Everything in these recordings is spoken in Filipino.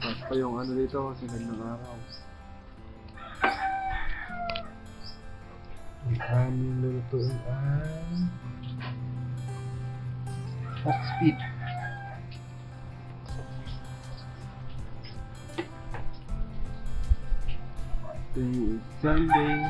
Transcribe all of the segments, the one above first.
Tapos pa yung ano dito kasi ng araw. Ang aming lulutuin ay speed. Today is Sunday.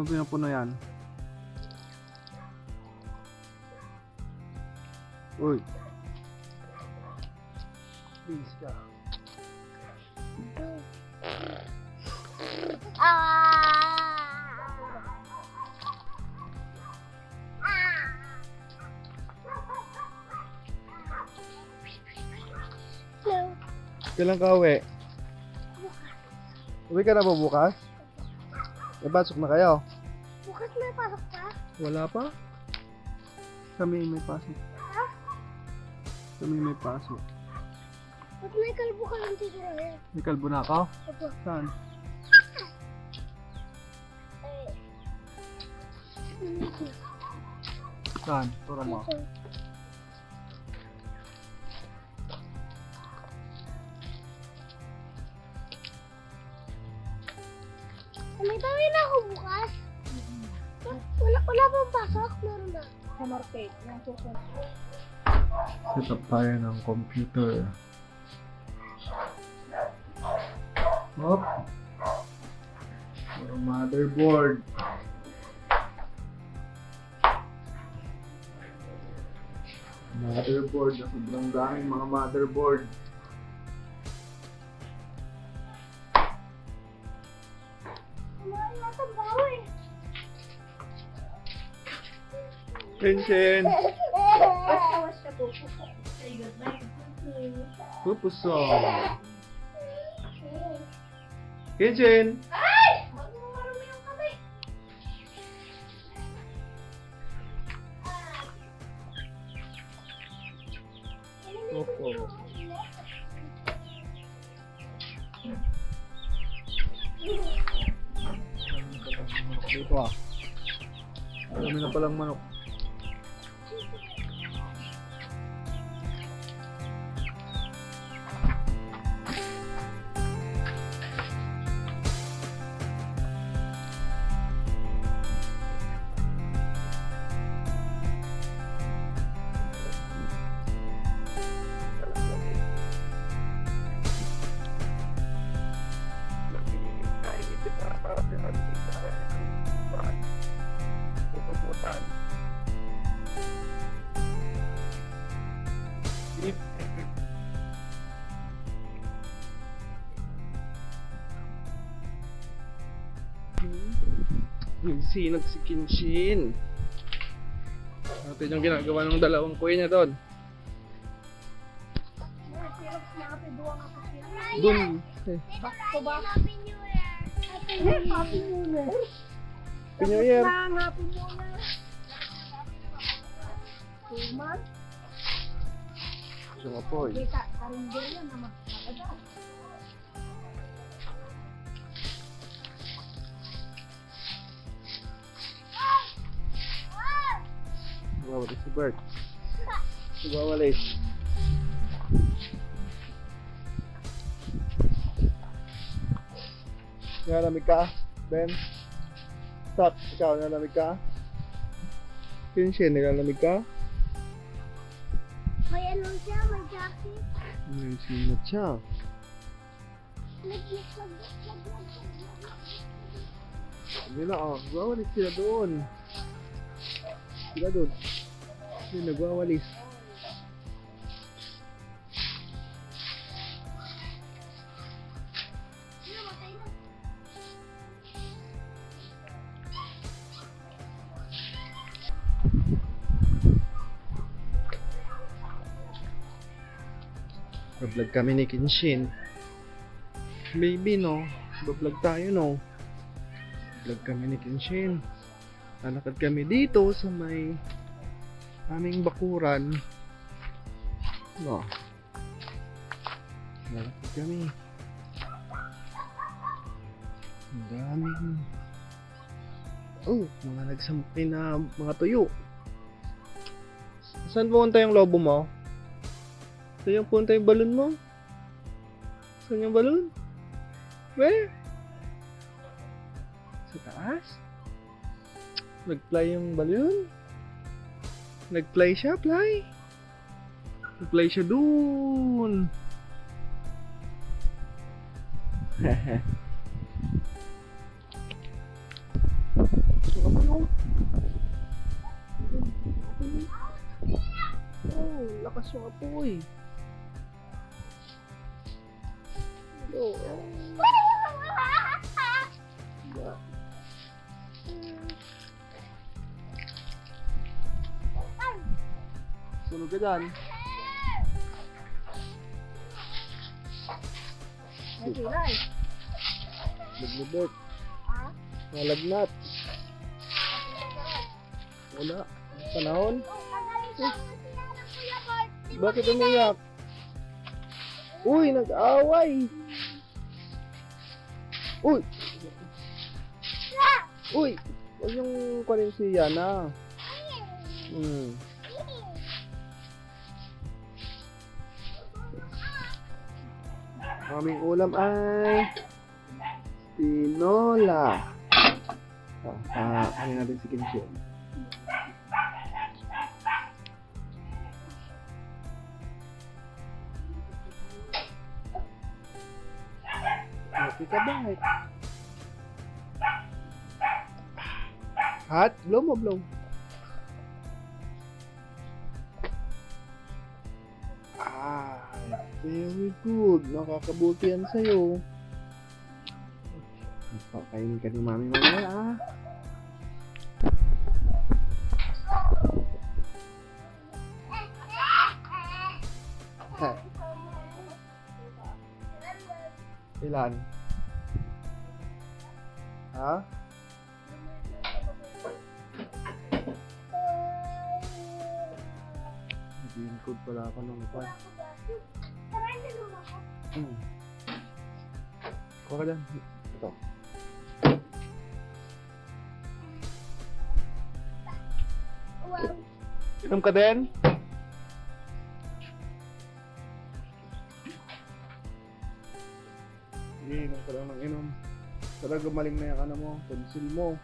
Saan pinapuna yan? Uy. Please ka. Kailan ka uwi? Uwi ka na ba bukas? May pasok na kayo? Bukas may pasok ka? Wala pa? Kami may pasok. Ha? Kami may pasok. Ba't may kalbo ka lang dito na yan? May kalbo na ako? Opo. Saan? Eh. Saan? Turo mo. Ito. May na ako bukas. Wala, wala bang pasok? Meron na. Sa Marpet. Yung susunod. Set up tayo ng computer. Hop. Yung motherboard. Motherboard. Sobrang daming mga motherboard. Pinchin! Pupusong! Kitchen! Ay! Huwag mo marumi yung kamay. Opo. Dito ah. Marami na palang manok. Nagsinag si Kinshin. Natin yung ginagawa ng dalawang kuya niya doon. Doon. Back to back. Happy New Year. Happy New Year. Happy New Year. Happy New Year. Nga po eh. Kita, karindir yan naman. Ada. Wow, si Bert. Si Wawalis. Nalamig ka, Ben? Sak, ikaw nalamig ka? Kinshin, nilalamig ka? May ano siya, may jacket. May sinat siya. Hindi na, oh. Wawalis sila doon. Sila doon. May nagwawalis. Bablog kami ni Kinshin. Baby, no? Bablog tayo, no? Bablog kami ni Kinshin. Lalakad kami dito sa may aming bakuran. No. Lalakad kami. Ang daming Oh, mga nagsampay na mga tuyo. Saan pumunta yung lobo mo? Saan yung punta yung balon mo? Saan yung balon? Where? Sa taas? Nag-fly yung balon? Nag-fly siya, fly? Nag-fly siya dun. Oh, lakas yung apoy. Oh, dyan. Ay, silay. Naglubot. Ha? Nalagnat. Wala. Panahon. Bakit umiyak? Uy, nag-away. Uy! Uy! Huwag yung kunin si Yana. Hmm. Aming ulam ay tinola. Ah, ah, ano natin si Kimchi? Happy ka ba? Hot? Mo, blow. Ah, very good. Nakakabuti yan sa'yo. Pakainin ka ni mami mamaya ah. Ha, ilan? Ha? Nag-encode pala ako ng ipan. Hmm. Kuha ka dyan. Ito. Inom ka din? Inom ka lang ng inom. Talaga gumaling na yung ano mo, tonsil mo.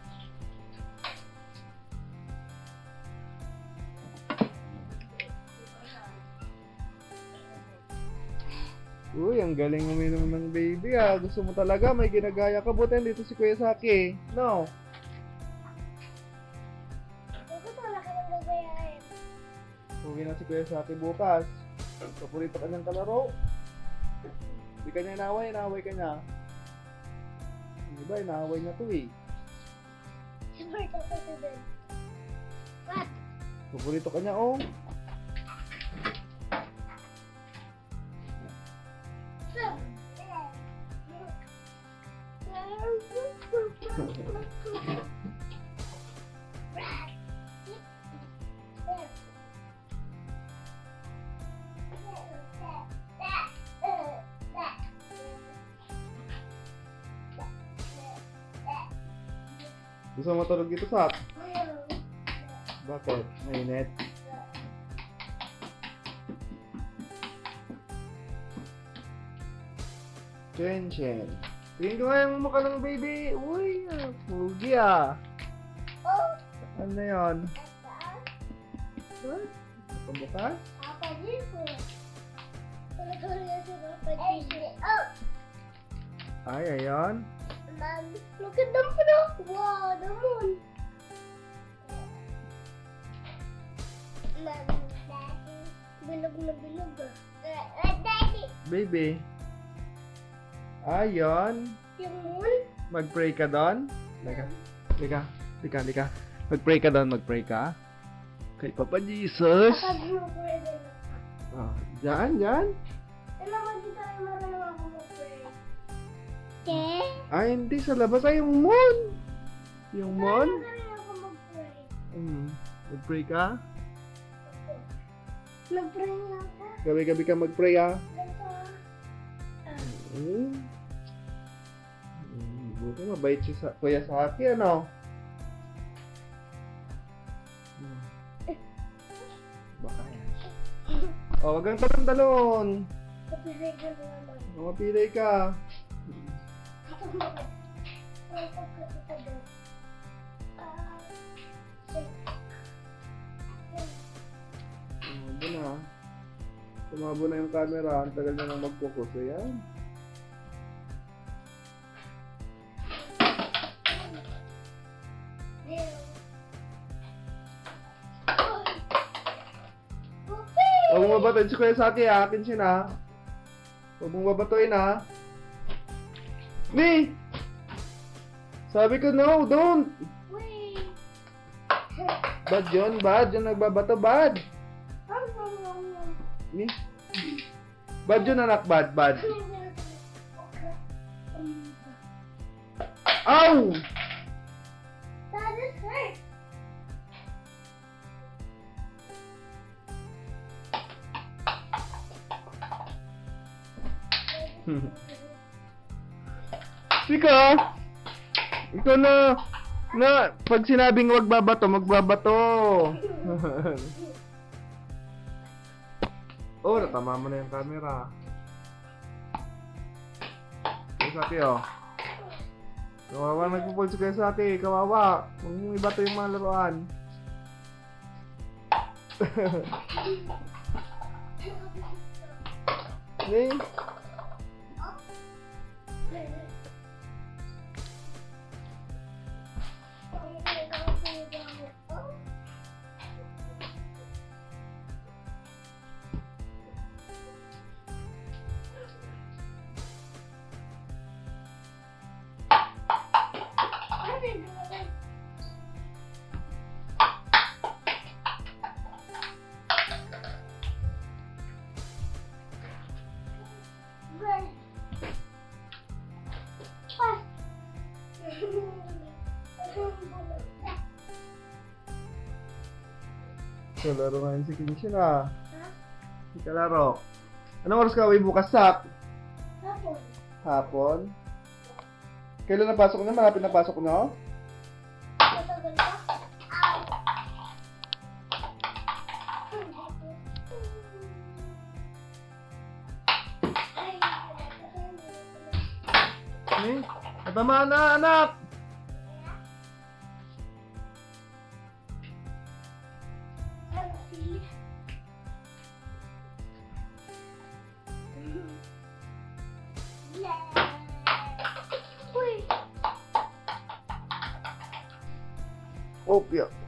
Galing uminom ng baby ah. Gusto mo talaga, may ginagaya ka. Buti dito si Kuya Saki. No? Bakit wala ka nang gagayahin? Uwi na si Kuya Saki bukas. Paborito ka niyang kalaro. Hindi ka niya inaway, inaway ka niya. Yung iba, inaway na to eh. Ka pa sa. What? Paborito ka niya, oh. Gusto mo matulog dito, Sak? Bakit? Mainit? Chen Chen. Tingin ko nga yung mukha ng baby. Uy, ah, pugi ah. Oh, Ano yun? Papa. Talaga rin si Papa. Oh, Ay, ayun. Mom, look at the moon. Wow, the moon. Mom, Daddy. Bilog na bilog ah. Uh, Daddy. Baby. Ayun. Yung moon? Mag-pray ka doon? Lika. Lika. Lika, lika. Mag-pray ka doon, mag-pray ka. Kay Papa Jesus. Kapag mo pwede na. Ah, dyan, dyan. Okay. Ay, hindi. Sa labas ay yung moon. Yung moon? Galing ako mag-pray. Mag-pray ka? Mag-pray nga ako. Gabi-gabi ka mag-pray ah. Ito. Hmm. Hmm, Buti mabait si sa Kuya Saki, ano? Hmm. Baka yan. Oh, wag kang talon-talon. Kapilay ka na naman. Mapilay ka. Tumabo na. Tumabo na yung camera. Ang tagal na nang mag-focus. Ayan. Huwag mong babatuin si Kuya Saki ha. Akin siya na. Huwag mong babatuin ha. Ni! Sabi ko no, don't! Wait. Bad yun, bad. Yung nagbabato, bad. Ni? Bad yun anak, bad, bad. Ow! That is hurt. Sika! Ikaw na, na, pag sinabing wag babato, magbabato. oh, natama mo na yung camera. Kuya Saki, oh. Kawawa nagpupulso kayo sa akin, kawawa. Huwag mong ibato yung mga laruan. Eh, laro ngayon si Kinshin ah. Hindi ka laro. Anong oras ka uwi bukas, Sak? Tapos, Hapon? Kailan napasok na? Malapit na pasok na? matagal pa. Eh, na, anak! Opya. eh?